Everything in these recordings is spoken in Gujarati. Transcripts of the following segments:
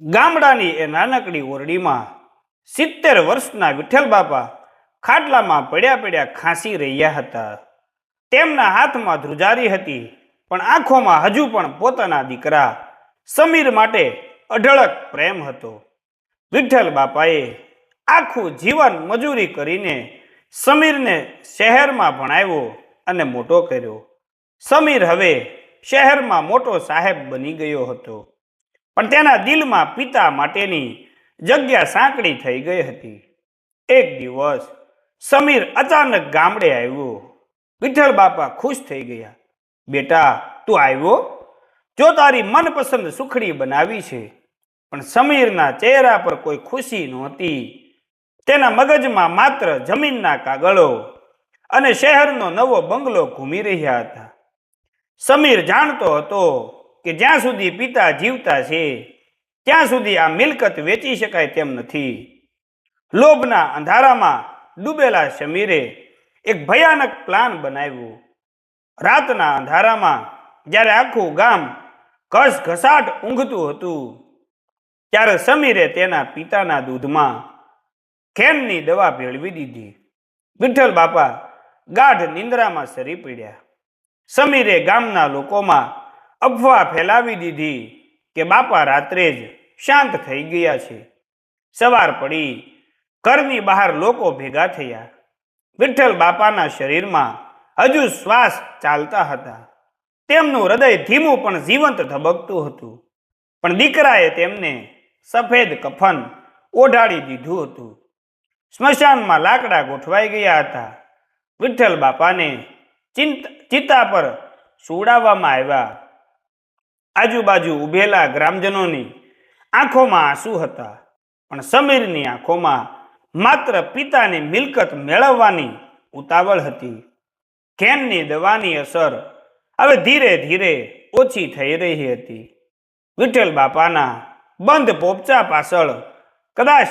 ગામડાની એ નાનકડી ઓરડીમાં સિત્તેર વર્ષના વિઠ્ઠલ બાપા ખાટલામાં પડ્યા પડ્યા ખાંસી રહ્યા હતા. તેમના હાથમાં ધ્રુજારી હતી, પણ આંખોમાં હજુ પણ પોતાના દીકરા સમીર માટે અઢળક પ્રેમ હતો. વિઠ્ઠલ બાપાએ આખું જીવન મજૂરી કરીને સમીરને શહેરમાં ભણાવ્યો અને મોટો કર્યો. સમીર હવે શહેરમાં મોટો સાહેબ બની ગયો હતો. પણ તેના દિલમાં પિતા માટેની જગ્યા સાંકડી થઈ ગઈ હતી. એક દિવસ સમીર અચાનક ગામડે આવ્યો. વિઠ્ઠલ બાપા ખુશ થઈ ગયા. બેટા, તું આવ્યો? જો તારી મનપસંદ સુખડી બનાવી છે, પણ સમીરના ચહેરા પર કોઈ ખુશી નહોતી. તેના મગજમાં માત્ર જમીનના કાગળો અને શહેરનો નવો બંગલો ઘૂમી રહ્યા હતા. સમીર જાણતો હતો કે જ્યાં સુધી પિતા જીવતા છે, ત્યાં સુધી આ મિલકત વેચી શકાય તેમ નથી. લોભના અંધારામાં ડૂબેલા સમીરે એક ભયાનક પ્લાન બનાવ્યો. રાતના અંધારામાં જ્યારે આખું ગામ ઘસઘસાટ ઊંઘતું હતું, ત્યારે સમીરે તેના પિતાના દૂધમાં ખેનની દવા ભેળવી દીધી. વિઠ્ઠલ બાપા ગાઢ નિંદ્રામાં સરી પડ્યા. સમીરે ગામના લોકોમાં અફવા ફેલાવી દીધી કે બાપા રાત્રે જ શાંત થઈ ગયા છે. સવાર પડી, ઘરની બહાર લોકો ભેગા થયા. વિઠ્ઠલ બાપાના શરીરમાં હજુ શ્વાસ ચાલતા હતા. તેમનું હૃદય ધીમું પણ જીવંત ધબકતું હતું. પણ દીકરાએ તેમને સફેદ કફન ઓઢાડી દીધું હતું. સ્મશાનમાં લાકડા ગોઠવાઈ ગયા હતા. વિઠ્ઠલ બાપાને ચિંત, ચિતા પર સુવડાવવામાં આવ્યા. આજુબાજુ ઊભેલા ગ્રામજનોની આંખોમાં આંસુ હતા. પણ સમીરની આંખોમાં માત્ર પિતાની મિલકત મેળવવાની ઉતાવળ હતી. કેનની દવાની અસર હવે ધીરે ધીરે ઓછી થઈ રહી હતી. વિઠ્ઠલ બાપાના બંધ પોપચા પાછળ કદાચ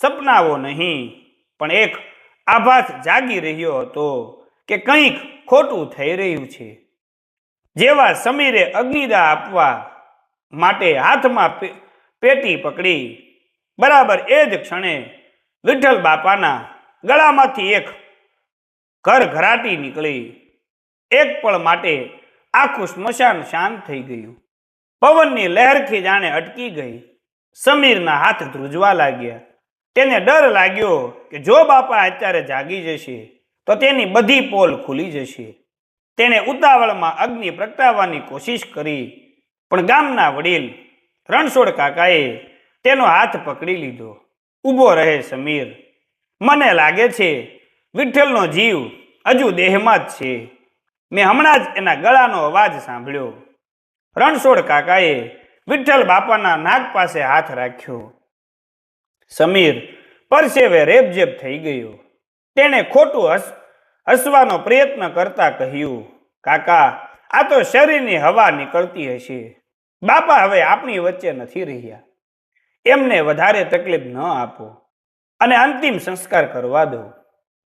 સપનાઓ નહીં, પણ એક આભાસ જાગી રહ્યો હતો કે કંઈક ખોટું થઈ રહ્યું છે. જેવા સમીરે અગ્નિદા આપવા માટે હાથમાં પેટી પકડી. બરાબર એ જ ક્ષણે વિઠ્ઠલ બાપાના ગળામાંથી એક ઘર ઘરાટી નીકળી. એક પળ માટે આખું સ્મશાન શાંત થઈ ગયું. પવનની લહેરથી જાણે અટકી ગઈ. સમીરના હાથ ધ્રુજવા લાગ્યા. તેને ડર લાગ્યો કે જો બાપા અત્યારે જાગી જશે, તો તેની બધી પોલ ખુલી જશે. તેણે ઉતાવળમાં અગ્નિ પ્રગટાવવાની કોશિશ કરી. પણ ગામના વડીલ રણછોડ કાકાએ તેનો હાથ પકડી લીધો. ઊભો રહે સમીર. મને લાગે છે વિઠ્ઠલનો જીવ હજુ દેહમાં જ છે. મેં હમણાં જ એના ગળાનો અવાજ સાંભળ્યો. રણછોડ કાકાએ વિઠ્ઠલ બાપાના નાક પાસે હાથ રાખ્યો. સમીર પરસેવે રેબજેબ થઈ ગયો. તેણે ખોટું હસ હસવાનો પ્રયત્ન કરતા કહ્યું, કાકા, આ તો શરીરની હવા નીકળતી હશે. બાપા હવે આપણી વચ્ચે નથી રહ્યા. એમને વધારે તકલીફ ન આપો અને અંતિમ સંસ્કાર કરવા દો.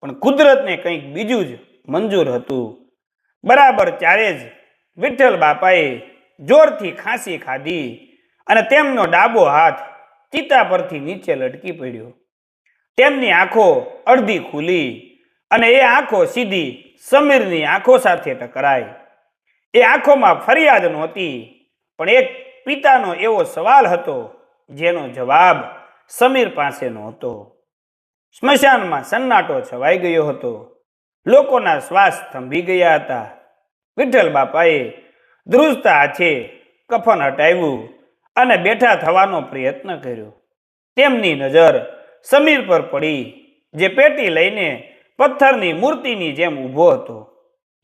પણ કુદરતને કંઈક બીજું જ મંજૂર હતું. બરાબર ત્યારે જ વિઠ્ઠલ બાપાએ જોરથી ખાંસી ખાધી અને તેમનો ડાબો હાથ ચિતા પરથી નીચે લટકી પડ્યો. તેમની આંખો અડધી ખુલી અને એ આંખો સીધી સમીરની આંખો સાથે ટકરાઈ. એ આંખોમાં ફરિયાદ નહોતી, પણ એક પિતાનો એવો સવાલ હતો, જેનો જવાબ સમીર પાસે નહોતો સ્મશાનમાં સન્નાટો છવાઈ ગયો હતો. લોકોના શ્વાસ થંભી ગયા હતા. વિઠ્ઠલ બાપાએ ધ્રુજતા હાથે કફન હટાવ્યું અને બેઠા થવાનો પ્રયત્ન કર્યો. તેમની નજર સમીર પર પડી, જે પેટી લઈને પથ્થરની મૂર્તિની જેમ ઊભો હતો.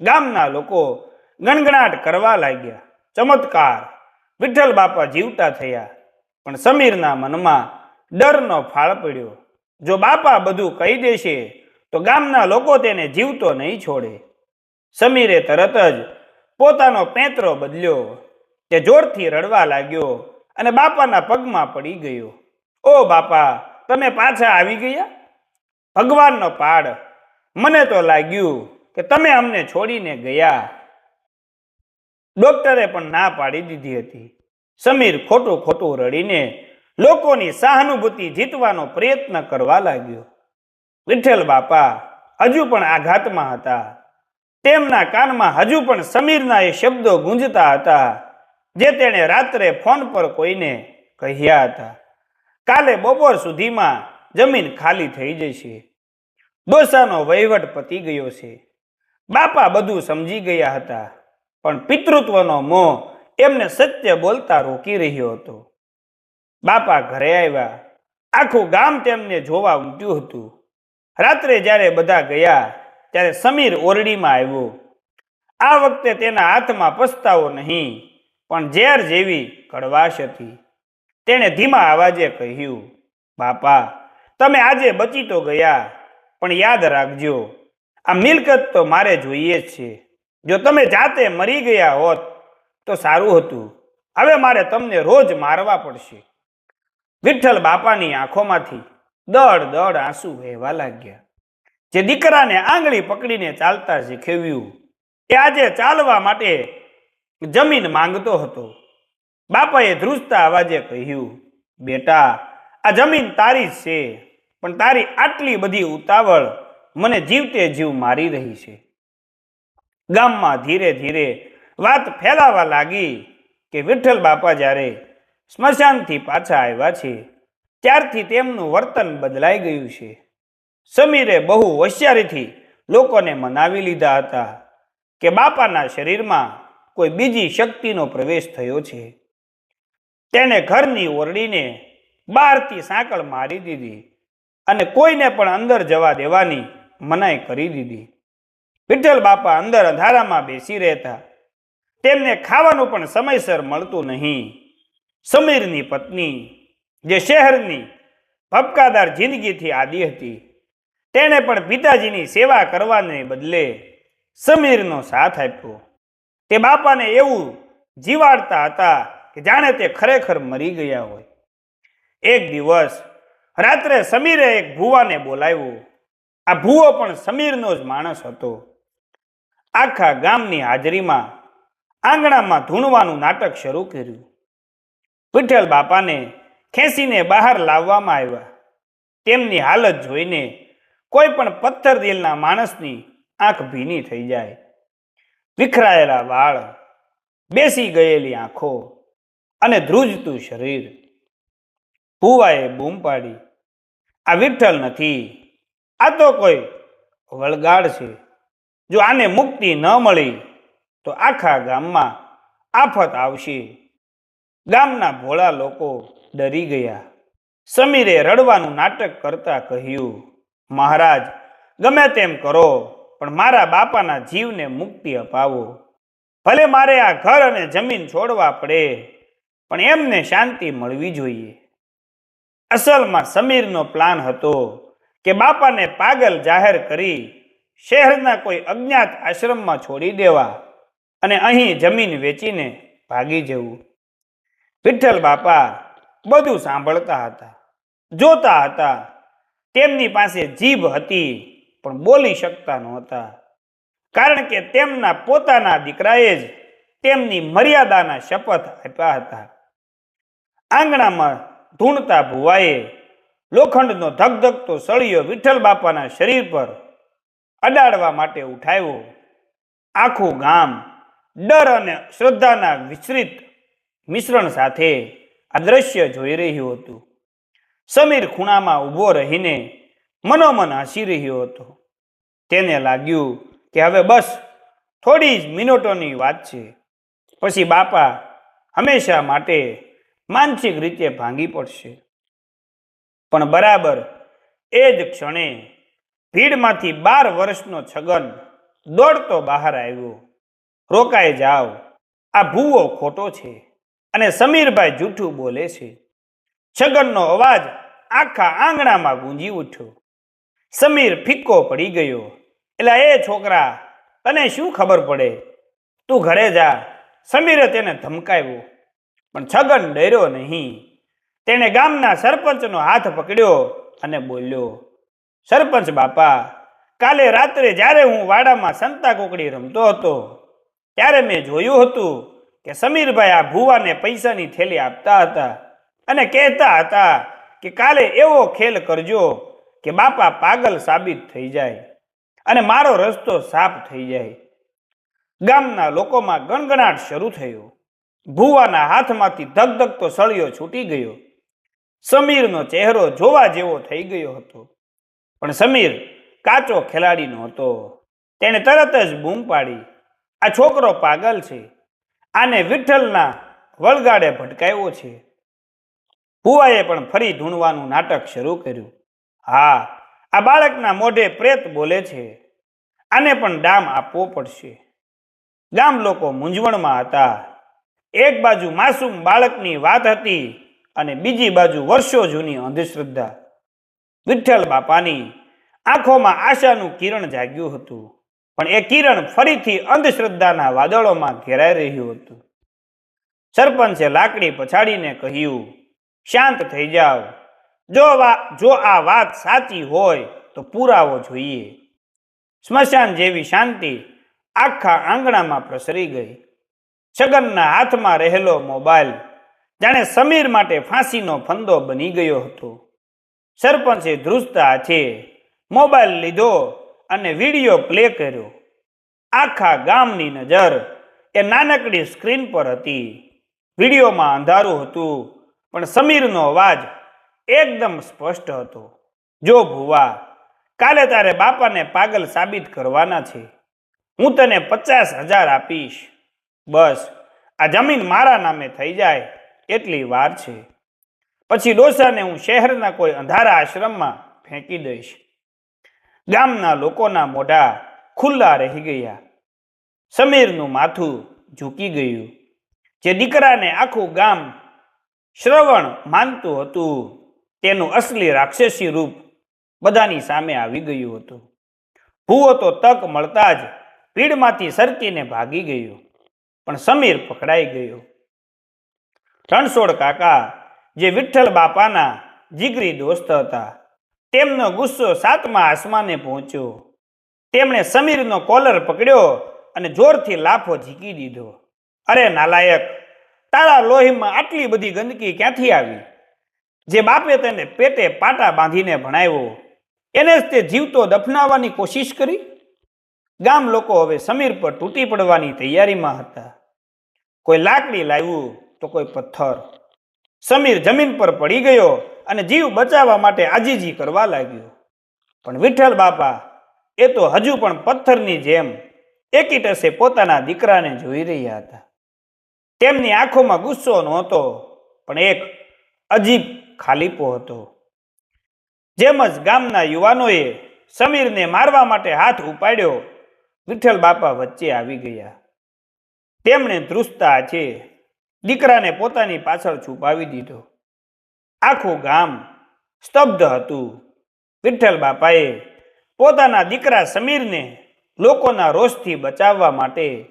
ગામના લોકો ગણગણાટ કરવા લાગ્યા. ચમત્કાર વિઠ્ઠલ બાપા જીવતા થયા. પણ સમીરના મનમાં ડરનો ફાળ પડ્યો. જો બાપા બધું કહી દેશે, તો ગામના લોકો તેને જીવતો નહીં છોડે. સમીરે તરત જ પોતાનો પેંતરો બદલ્યો તે જોરથી રડવા લાગ્યો અને બાપાના પગમાં પડી ગયો. ઓ બાપા, તમે પાછા આવી ગયા? ભગવાનનો પાડ મને તો લાગ્યું કે તમે અમને છોડીને ગયા. ડોક્ટરે પણ ના પાડી દીધી હતી. સમીર ખોટું ખોટું રડીને લોકોની સહાનુભૂતિ જીતવાનો પ્રયત્ન કરવા લાગ્યો. વિઠ્ઠલ બાપા, હજુ પણ આઘાતમાં હતા. તેમના કાનમાં હજુ પણ સમીરના એ શબ્દો ગુંજતા હતા, જે તેણે રાત્રે ફોન પર કોઈને કહ્યા હતા. કાલે બપોર સુધીમાં જમીન ખાલી થઈ જશે. ડોસાનો વહીવટ પતી ગયો છે. બાપા બધું સમજી ગયા હતા, પણ પિતૃત્વનો મોહ એમને સત્ય બોલતા રોકી રહ્યો હતો. બાપા ઘરે આવ્યા, આખું ગામ તેમને જોવા ઉમટ્યું હતું. રાત્રે જ્યારે બધા ગયા, ત્યારે સમીર ઓરડીમાં આવ્યો. આ વખતે તેના હાથમાં પસ્તાવો નહીં, પણ ઝેર જેવી કડવાશ હતી. તેણે ધીમા અવાજે કહ્યું, બાપા, તમે આજે બચી તો ગયા પણ યાદ રાખજો, આ મિલકત તો મારે જોઈએ જ છે. જો તમે જાતે મરી ગયા હોત, તો સારું હતું. હવે મારે તમને રોજ મારવા પડશે. વિઠ્ઠલ બાપાની આંખોમાંથી દડ દડ આંસુ વહેવા લાગ્યા. જે દીકરાને આંગળી પકડીને ચાલતા શીખવ્યું, એ આજે ચાલવા માટે જમીન માંગતો હતો. બાપાએ ધ્રુજતા અવાજે કહ્યું, બેટા, આ જમીન તારી છે. પણ તારી આટલી બધી ઉતાવળ મને જીવતે જીવ મારી રહી છે. ગામમાં ધીરે ધીરે વાત ફેલાવા લાગી કે વિઠ્ઠલ બાપા જ્યારે સ્મશાનથી પાછા આવ્યા છે, ત્યારથી તેમનું વર્તન બદલાઈ ગયું છે. સમીરે બહુ હોશિયારીથી લોકોને મનાવી લીધા હતા કે બાપાના શરીરમાં કોઈ બીજી શક્તિનો પ્રવેશ થયો છે. તેણે ઘરની ઓરડીને બહારથી સાંકળ મારી દીધી અને કોઈને પણ અંદર જવા દેવાની મનાઈ કરી દીધી. વિઠ્ઠલ બાપા અંદર અંધારામાં બેસી રહેતા. તેમને ખાવાનું પણ સમયસર મળતું નહીં. સમીરની પત્ની, જે શહેરની ભપકાદાર જિંદગીથી આદી હતી, તેણે પણ પિતાજીની સેવા કરવાને બદલે સમીરનો સાથ આપ્યો. તે બાપાને એવું જીવાડતા હતા કે જાણે તે ખરેખર મરી ગયા હોય. એક દિવસ રાત્રે સમીરે એક ભુવાને બોલાવ્યો. આ ભુવો પણ સમીરનો જ માણસ હતો. આખા ગામની હાજરીમાં આંગણામાં ધૂણવાનું નાટક શરૂ કર્યું. વિઠ્ઠલ બાપાને ખેંચીને બહાર લાવવામાં આવ્યા. તેમની હાલત જોઈને કોઈ પણ પથ્થર દિલના માણસની આંખ ભીની થઈ જાય. વિખરાયેલા વાળ, બેસી ગયેલી આંખો અને ધ્રુજતું શરીર. ભુવાએ બૂમ પાડી. આ વિઠ્ઠલ નથી. આ તો કોઈ વળગાડ છે. જો આને મુક્તિ ન મળી, તો આખા ગામમાં આફત આવશે. ગામના ભોળા લોકો ડરી ગયા. સમીરે રડવાનું નાટક કરતા કહ્યું, મહારાજ, ગમે તેમ કરો, પણ મારા બાપાના જીવને મુક્તિ અપાવો. ભલે મારે આ ઘર અને જમીન છોડવા પડે, પણ એમને શાંતિ મળવી જોઈએ. અસલમાં સમીરનો પ્લાન હતો કે બાપાને પાગલ જાહેર કરી શહેરના કોઈ અજ્ઞાત આશ્રમમાં છોડી દેવા અને અહીં જમીન વેચીને ભાગી જવું. વિઠ્ઠલ બાપા બધું સાંભળતા હતા, જોતા હતા, તેમની પાસે જીભ હતી પણ બોલી શકતા નહોતા. કારણ કે તેમના પોતાના દીકરાએ જ તેમની મર્યાદાના શપથ આપ્યા હતા. આંગણામાં ધૂણતા ભુવાએ લોખંડનો ધગધગતો સળિયો વિઠ્ઠલ બાપાના શરીર પર અડાડવા માટે ઉઠાવ્યો. આખું ગામ ડર અને શ્રદ્ધાના વિચરિત મિશ્રણ સાથે આ દ્રશ્ય જોઈ રહ્યું હતું. સમીર ખૂણામાં ઊભો રહીને મનોમન હસી રહ્યો હતો. તેને લાગ્યું કે હવે બસ થોડી જ મિનિટોની વાત છે. પછી બાપા હંમેશા માટે માનસિક રીતે ભાંગી પડશે. પણ બરાબર એ જ ક્ષણે ભીડમાંથી બાર વર્ષનો છગન દોડતો બહાર આવ્યો. રોકાઈ જાઓ આ ભૂવો ખોટો છે અને સમીરભાઈ જૂઠું બોલે છે. છગનનો અવાજ આખા આંગણામાં ગુંજી ઉઠ્યો. સમીર ફિક્કો પડી ગયો. એટલે એ છોકરા, તને શું ખબર પડે? તું ઘરે જા. સમીરે તેને ધમકાવ્યો. પણ છગન ડર્યો નહીં. તેણે ગામના સરપંચનો હાથ પકડ્યો અને બોલ્યો, સરપંચ બાપા, કાલે રાત્રે જ્યારે હું વાડામાં સંતા કોકડી રમતો હતો, ત્યારે મેં જોયું હતું કે સમીરભાઈ આ ભુવાને પૈસાની થેલી આપતા હતા અને કહેતા હતા કે કાલે એવો ખેલ કરજો કે બાપા પાગલ સાબિત થઈ જાય અને મારો રસ્તો સાફ થઈ જાય. ગામના લોકોમાં ગણગણાટ શરૂ થયો. ભુવાના હાથમાંથી ધગધગતો સળિયો છૂટી ગયો. સમીરનો ચહેરો જોવા જેવો થઈ ગયો હતો. પણ સમીર કાચો ખેલાડી નહોતો તેણે તરત જ બૂમ પાડી. આ છોકરો પાગલ છે. આને વિઠ્ઠલના વળગાડે ભટકાયો છે. ભુવાએ પણ ફરી ધૂણવાનું નાટક શરૂ કર્યું. હા, આ બાળકના મોઢે પ્રેત બોલે છે. આને પણ ડામ આપવો પડશે. ગામ લોકો મૂંઝવણમાં હતા. એક બાજુ માસૂમ બાળકની વાત હતી અને બીજી બાજુ વર્ષો જૂની અંધશ્રદ્ધા. વિઠ્ઠલ બાપાની આંખોમાં આશાનું કિરણ જાગ્યું હતું, પણ એ કિરણ ફરીથી અંધશ્રદ્ધાના વાદળોમાં ઘેરાઈ રહ્યું હતું. સરપંચે લાકડી પછાડીને કહ્યું, શાંત થઈ જાઓ. જો જો આ વાત સાચી હોય તો પુરાવો જોઈએ. સ્મશાન જેવી શાંતિ આખા આંગણામાં પ્રસરી ગઈ. છગનના હાથમાં રહેલો મોબાઈલ જાણે સમીર માટે ફાંસીનો ફંદો બની ગયો હતો. સરપંચે ધ્રુજતા છે મોબાઈલ લીધો અને વીડિયો પ્લે કર્યો. આખા ગામની નજર એ નાનકડી સ્ક્રીન પર હતી. વિડીયોમાં અંધારું હતું, પણ સમીરનો અવાજ એકદમ સ્પષ્ટ હતો. જો ભુવા, કાલે તારે બાપાને પાગલ સાબિત કરવાના છે. હું તને પચાસ હજાર આપીશ. બસ. આ જમીન મારા નામે થઈ જાય એટલી વાર છે. પછી ડોસાને હું શહેરના કોઈ અંધારા આશ્રમમાં ફેંકી દઈશ. ગામના લોકોના મોઢા ખુલ્લા રહી ગયા. સમીરનું માથું ઝૂકી ગયું. જે દીકરાને આખું ગામ શ્રવણ માનતું હતું, તેનું અસલી રાક્ષસી રૂપ બધાની સામે આવી ગયું હતું. ભૂવો તો તક મળતા જ ભીડમાંથી સરકીને ભાગી ગયો. પણ સમીર પકડાઈ ગયો. રણછોડ કાકા, જે વિઠ્ઠલ બાપાના જીગરી દોસ્ત હતા, તેમનો ગુસ્સો સાતમા આસમાને પહોંચ્યો. તેમણે સમીરનો કોલર પકડ્યો અને જોરથી લાફો ઝીકી દીધો. અરે નાલાયક, તારા લોહીમાં આટલી બધી ગંદકી ક્યાંથી આવી? જે બાપે તેને પેટે પાટા બાંધીને ભણાવ્યો, એને જ તે જીવતો દફનાવવાની કોશિશ કરી? ગામ લોકો હવે સમીર પર તૂટી પડવાની તૈયારીમાં હતા. કોઈ લાકડી લાવ્યું તો કોઈ પથ્થર. સમીર જમીન પર પડી ગયો અને જીવ બચાવવા માટે આજીજી કરવા લાગ્યો. પણ વિઠ્ઠલ બાપા, એ તો હજુ પણ પથ્થરની જેમ એકીટસે પોતાના દીકરાને જોઈ રહ્યા હતા. તેમની આંખોમાં ગુસ્સો નહોતો, પણ એક અજીબ ખાલીપો હતો. જેમ જ ગામના યુવાનોએ સમીરને મારવા માટે હાથ ઉપાડ્યો, વિઠ્ઠલ બાપા વચ્ચે આવી ગયા. તેમણે ધ્રુજતા છે. દીકરાને પોતાની પાછળ છુપાવી દીધો. આખું ગામ સ્તબ્ધ હતું. વિઠ્ઠલ બાપાએ પોતાના દીકરા સમીરને લોકોના રોષથી બચાવવા માટે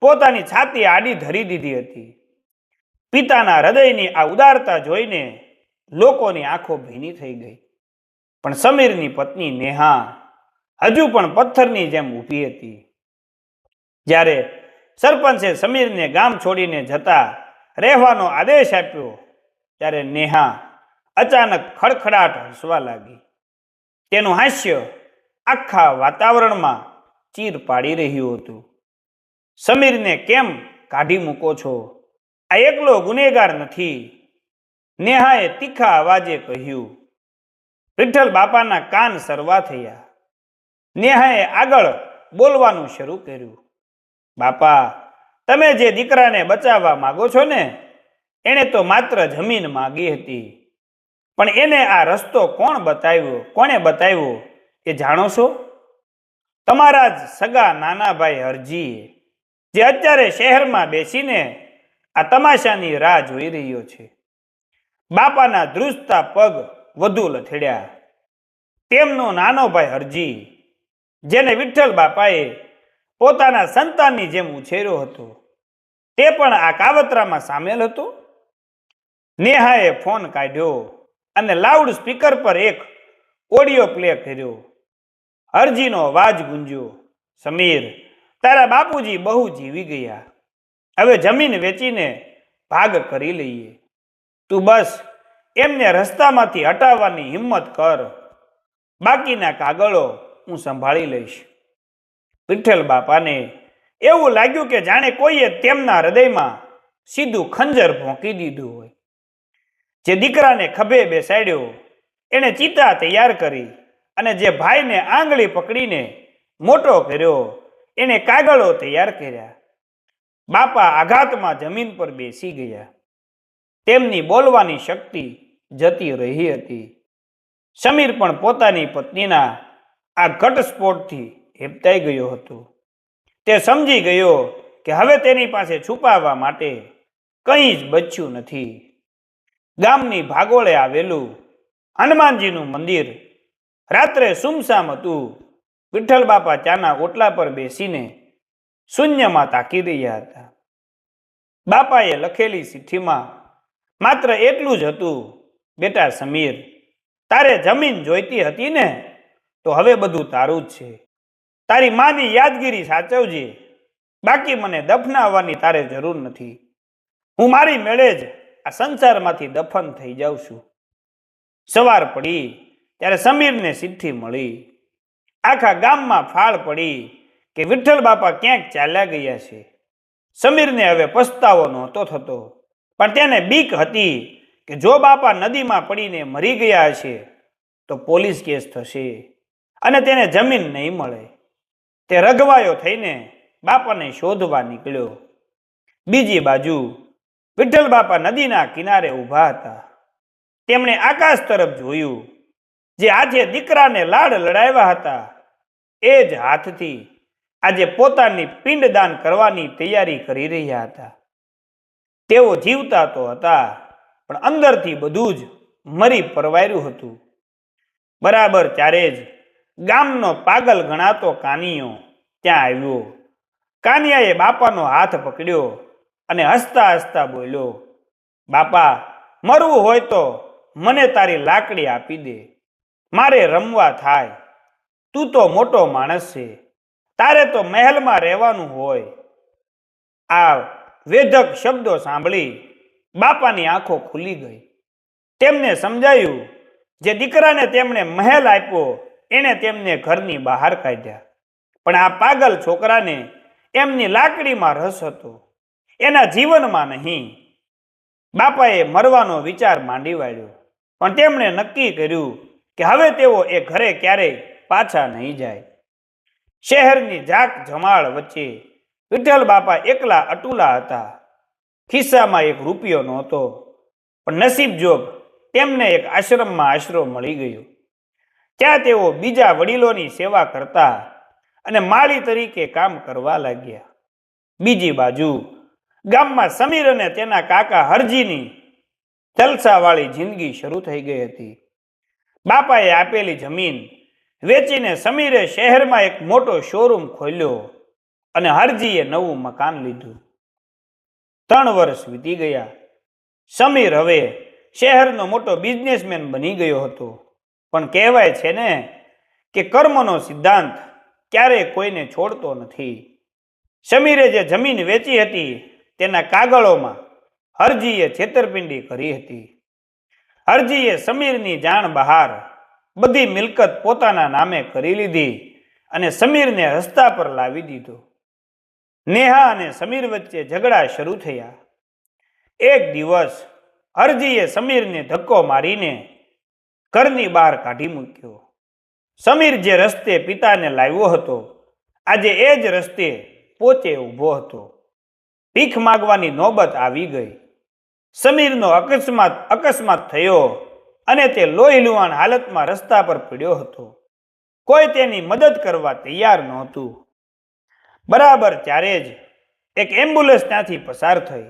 પોતાની છાતી આડી ધરી દીધી હતી. પિતાના હૃદયની આ ઉદારતા જોઈને લોકોની આંખો ભીની થઈ ગઈ. પણ સમીરની પત્ની નેહા હજુ પણ પથ્થરની જેમ ઊભી હતી. જ્યારે સરપંચે સમીરને ગામ છોડીને જતા રહેવાનો આદેશ આપ્યો, ત્યારે નેહા અચાનક ખડખડાટ હસવા લાગી. તેનું હાસ્ય આખા વાતાવરણમાં ચીર પાડી રહ્યું હતું. સમીરને કેમ કાઢી મૂકો છો? આ એકલો ગુનેગાર નથી. નેહાએ તીખા અવાજે કહ્યું, વિઠ્ઠલ બાપાના કાન સરવા થયા. નેહાએ આગળ બોલવાનું શરૂ કર્યું. બાપા, તમે જે દીકરાને બચાવવા માગો છો ને, એણે તો માત્ર જમીન માગી હતી. પણ એને આ રસ્તો કોણ બતાવ્યો? કોણે બતાવ્યો? એ જાણો છો? તમારા જ સગા નાના ભાઈ હરજીએ, જે અત્યારે શહેરમાં બેસીને આ તમાશાની રાહ જોઈ રહ્યો છે. બાપાના ધ્રુજતા પગ વધુ લથડ્યા. તેમનો નાનો ભાઈ હરજી, જેને વિઠ્ઠલ બાપાએ પોતાના સંતાનની જેમ ઉછેર્યો હતો. તે પણ આ કાવતરામાં સામેલ હતો. નેહાએ ફોન કાઢ્યો અને લાઉડ સ્પીકર પર એક ઓડિયો પ્લે કર્યો. અરજીનો અવાજ ગુંજ્યો, સમીર, તારા બાપુજી બહુ જીવી ગયા. હવે જમીન વેચીને ભાગ કરી લઈએ. તું બસ એમને રસ્તામાંથી હટાવવાની હિંમત કર. બાકીના કાગળો હું સંભાળી લઈશ. વિઠ્ઠલ બાપાને એવું લાગ્યું કે જાણે કોઈએ તેમના હૃદયમાં સીધું ખંજર ભોંકી દીધું હોય. જે દીકરાને ખભે બેસાડ્યો, એણે ચિતા તૈયાર કરી અને જે ભાઈને આંગળી પકડીને મોટો કર્યો, એણે કાગળો તૈયાર કર્યા. બાપા આઘાતમાં જમીન પર બેસી ગયા. તેમની બોલવાની શક્તિ જતી રહી હતી. સમીર પણ પોતાની પત્નીના આ ઘટસ્ફોટથી હેપતાઈ ગયો હતો. તે સમજી ગયો કે હવે તેની પાસે છુપાવવા માટે કંઈ જ બચ્યું નથી. ગામની ભાગોળે આવેલું હનુમાનજીનું મંદિર રાત્રે સુમસામ હતું. વિઠ્ઠલ બાપા ચાના ઓટલા પર બેસીને શૂન્યમાં તાકી રહ્યા હતા. બાપાએ લખેલી ચિઠ્ઠીમાં માત્ર એટલું જ હતું, બેટા સમીર, તારે જમીન જોઈતી હતી ને, તો હવે બધું તારું જ છે. તારી માની યાદગીરી સાચવજે. બાકી મને દફનાવવાની તારે જરૂર નથી. હું મારી મેળે જ આ સંસારમાંથી દફન થઈ જાઉં છું. સવાર પડી, ત્યારે સમીરને સિદ્ધિ મળી. આખા ગામમાં ફાળ પડી કે વિઠ્ઠલ બાપા ક્યાંક ચાલ્યા ગયા છે. સમીરને હવે પસ્તાવો નહોતો થતો, પણ તેને બીક હતી કે જો બાપા નદીમાં પડીને મરી ગયા હશે, તો પોલીસ કેસ થશે અને તેને જમીન નહીં મળે. તે રઘવાયો થઈને બાપાને શોધવા નીકળ્યો. બીજી બાજુ વિઠ્ઠલ બાપા નદીના કિનારે ઊભા હતા. તેમણે આકાશ તરફ જોયું, જે આજે દીકરાને લાડ લડાવ્યા હતા. એ જ હાથથી આજે પોતાની પિંડદાન કરવાની તૈયારી કરી રહ્યા હતા. તેઓ જીવતા તો હતા, પણ અંદરથી બધું જ મરી પરવાર્યું હતું. બરાબર ત્યારે જ ગામનો પાગલ ગણાતો કાનિયો ત્યાં આવ્યો? કાનિયાએ બાપાનો હાથ પકડ્યો અને હસતા હસતા બોલ્યો, બાપા, મરવું હોય તો મને તારી લાકડી આપી દે. મારે રમવા થાય. તું તો મોટો માણસ છે. તારે તો મહેલમાં રહેવાનું હોય. આ વેધક શબ્દો સાંભળી બાપાની આંખો ખુલી ગઈ. તેમને સમજાયું, જે દીકરાને તેમણે મહેલ આપ્યો એણે તેમને ઘરની બહાર કાઢ્યા. પણ આ પાગલ છોકરાને એમની લાકડીમાં રસ હતો. એના જીવનમાં નહીં. બાપાએ મરવાનો વિચાર માંડી વાળ્યો. પણ તેમણે નક્કી કર્યું કે હવે તેઓ એ ઘરે ક્યારેય પાછા નહીં જાય. શહેરની જાક જમાળ વચ્ચે વિઠ્ઠલ બાપા એકલા અટુલા હતા. ખિસ્સામાં એક રૂપિયો નહોતો. પણ નસીબ જોગ તેમને એક આશ્રમમાં આશરો મળી ગયો. ત્યાં તેઓ બીજા વડીલોની સેવા કરતા અને માળી તરીકે કામ કરવા લાગ્યા. બીજી બાજુ, ગામમાં સમીર અને તેના કાકા હરજીની જલસાવાળી જિંદગી શરૂ થઈ ગઈ હતી. બાપાએ આપેલી જમીન વેચીને સમીરે શહેરમાં એક મોટો શોરૂમ ખોલ્યો અને હરજીએ નવું મકાન લીધું. ત્રણ વર્ષ વીતી ગયા. સમીર હવે શહેરનો મોટો બિઝનેસમેન બની ગયો હતો. પણ કહેવાય છે ને કે કર્મનો સિદ્ધાંત ક્યારેય કોઈને છોડતો નથી. સમીરે જે જમીન વેચી હતી, તેના કાગળોમાં હરજીએ છેતરપિંડી કરી હતી. હરજીએ સમીરની જાણ બહાર બધી મિલકત પોતાના નામે કરી લીધી અને સમીરને રસ્તા પર લાવી દીધો. નેહા અને સમીર વચ્ચે ઝઘડા શરૂ થયા. એક દિવસ હરજીએ સમીરને ધક્કો મારીને ઘરની બહાર કાઢી મૂક્યો. સમીર જે રસ્તે પિતાને લાવ્યો હતો, આજે એ જ રસ્તે પોતે ઊભો હતો. ભીખ માગવાની નોબત આવી ગઈ. સમીરનો અકસ્માત અકસ્માત થયો અને તે લોહી લુહાણ હાલતમાં રસ્તા પર પડ્યો હતો. કોઈ તેની મદદ કરવા તૈયાર નહોતું. બરાબર ત્યારે જ એક એમ્બ્યુલન્સ ત્યાંથી પસાર થઈ.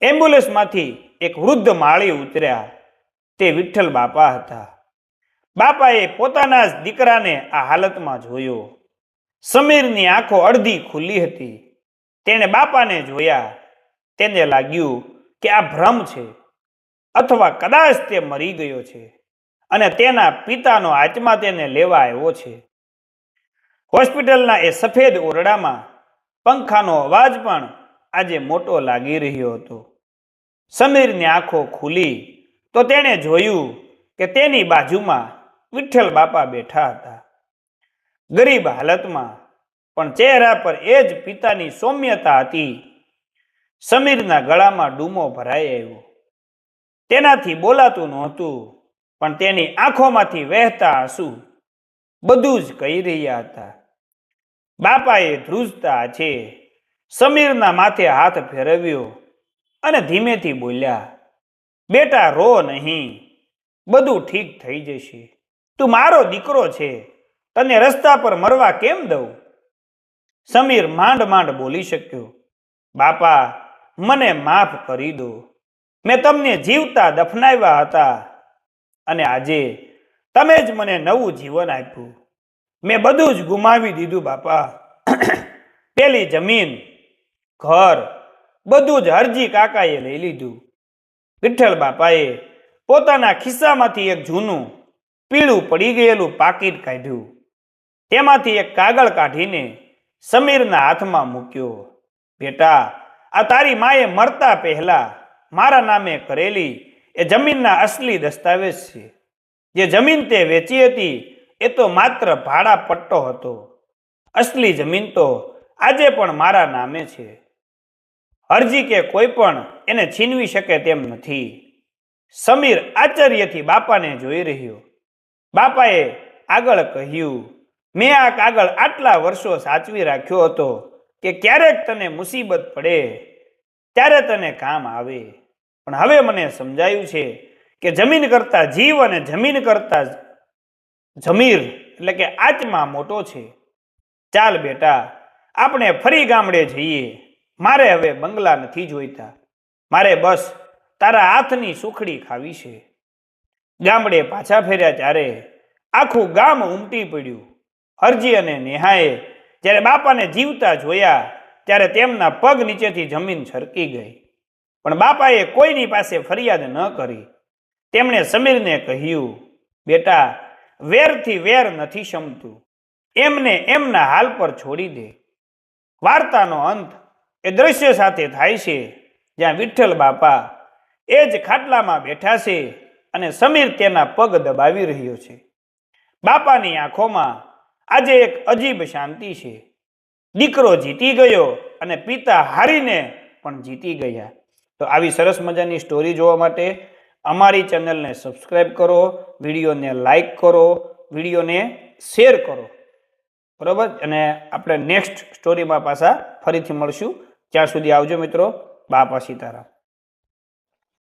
એમ્બ્યુલન્સમાંથી એક વૃદ્ધ માળી ઉતર્યા. તે વિઠ્ઠલ બાપા હતા. બાપાએ પોતાના જ દીકરાને આ હાલતમાં જોયો. સમીરની આંખો અડધી ખુલ્લી હતી. તેણે બાપાને જોયા. તેને લાગ્યું કે આ ભ્રમ છે અથવા કદાચ તે મરી ગયો છે અને તેના પિતાનો આત્મા તેને લેવા આવ્યો છે. હોસ્પિટલના એ સફેદ ઓરડામાં પંખાનો અવાજ પણ આજે મોટો લાગી રહ્યો હતો. સમીરની આંખો ખુલી તો તેણે જોયું કે તેની બાજુમાં વિઠ્ઠલ બાપા બેઠા હતા. ગરીબ હાલતમાં પણ ચહેરા પર એ જ પિતાની સૌમ્યતા હતી. સમીરના ગળામાં ડૂમો ભરાઈ આવ્યો. તેનાથી બોલાતું નહોતું, પણ તેની આંખોમાંથી વહેતા આંસુ બધું જ કહી રહ્યા હતા. બાપાએ ધ્રુજતા છે. સમીરના માથે હાથ ફેરવ્યો અને ધીમેથી બોલ્યા બેટા, રો નહીં. બધું ઠીક થઈ જશે. તું મારો દીકરો છે. તને રસ્તા પર મરવા કેમ દઉં? સમીર માંડ માંડ બોલી શક્યો. બાપા, મને માફ કરી દો. મેં તમને જીવતા દફનાવ્યા હતા. અને આજે તમે જ મને નવું જીવન આપ્યું. મેં બધું જ ગુમાવી દીધું, બાપા. પેલી જમીન, ઘર, બધું જ હરજી કાકાએ લઈ લીધું. વિઠ્ઠલ બાપાએ પોતાના ખિસ્સામાંથી એક જૂનું, પીળું પડી ગયેલું પાકીટ કાઢ્યું. તેમાંથી એક કાગળ કાઢીને સમીરના હાથમાં મૂક્યો. બેટા, આ તારી માએ મરતા પહેલા મારા નામે કરેલી એ જમીનના અસલી દસ્તાવેજ છે. જે જમીન તે વેચી હતી એ તો માત્ર ભાડા પટ્ટો હતો. અસલી જમીન તો આજે પણ મારા નામે છે. અરજી કે કોઈ પણ એને છીનવી શકે તેમ નથી. સમીર આશ્ચર્યથી બાપાને જોઈ રહ્યો. બાપાએ આગળ કહ્યું, મેં આ કાગળ આટલા વર્ષો સાચવી રાખ્યો હતો કે ક્યારેક તને મુસીબત પડે, ત્યારે તને કામ આવે. પણ હવે મને સમજાયું છે કે જમીન કરતા જીવ અને જમીન કરતા જમીર એટલે કે આત્મા મોટો છે. ચાલ બેટા, આપણે ફરી ગામડે જઈએ. મારે હવે બંગલા નથી જોઈતા. મારે બસ તારા હાથની સુખડી ખાવી છે. ગામડે પાછા ફેર્યા ત્યારે આખું ગામ ઉમટી પડ્યું. હરજી અને નેહાએ જ્યારે બાપાને જીવતા જોયા ત્યારે તેમના પગ નીચેથી જમીન છરકી ગઈ. પણ બાપાએ કોઈની પાસે ફરિયાદ ન કરી. તેમણે સમીરને કહ્યું, બેટા, વેરથી વેર નથી શમતું. એમને એમના હાલ પર છોડી દે. વાર્તાનો અંત એ દ્રશ્ય સાથે થાય છે, જ્યાં વિઠ્ઠલ બાપા એ જ ખાટલામાં બેઠા છે અને સમીર તેના પગ દબાવી રહ્યો છે. બાપાની આંખોમાં આજે એક અજીબ શાંતિ છે. દીકરો જીતી ગયો અને પિતા હારીને પણ જીતી ગયા. તો આવી સરસ મજાની સ્ટોરી જોવા માટે અમારી ચેનલને સબસ્ક્રાઈબ કરો, વિડીયોને લાઈક કરો, વિડીયોને શેર કરો. બરાબર? અને આપણે નેક્સ્ટ સ્ટોરીમાં પાછા ફરીથી મળશું. ત્યાં સુધી આવજો મિત્રો. બાપા સીતારામ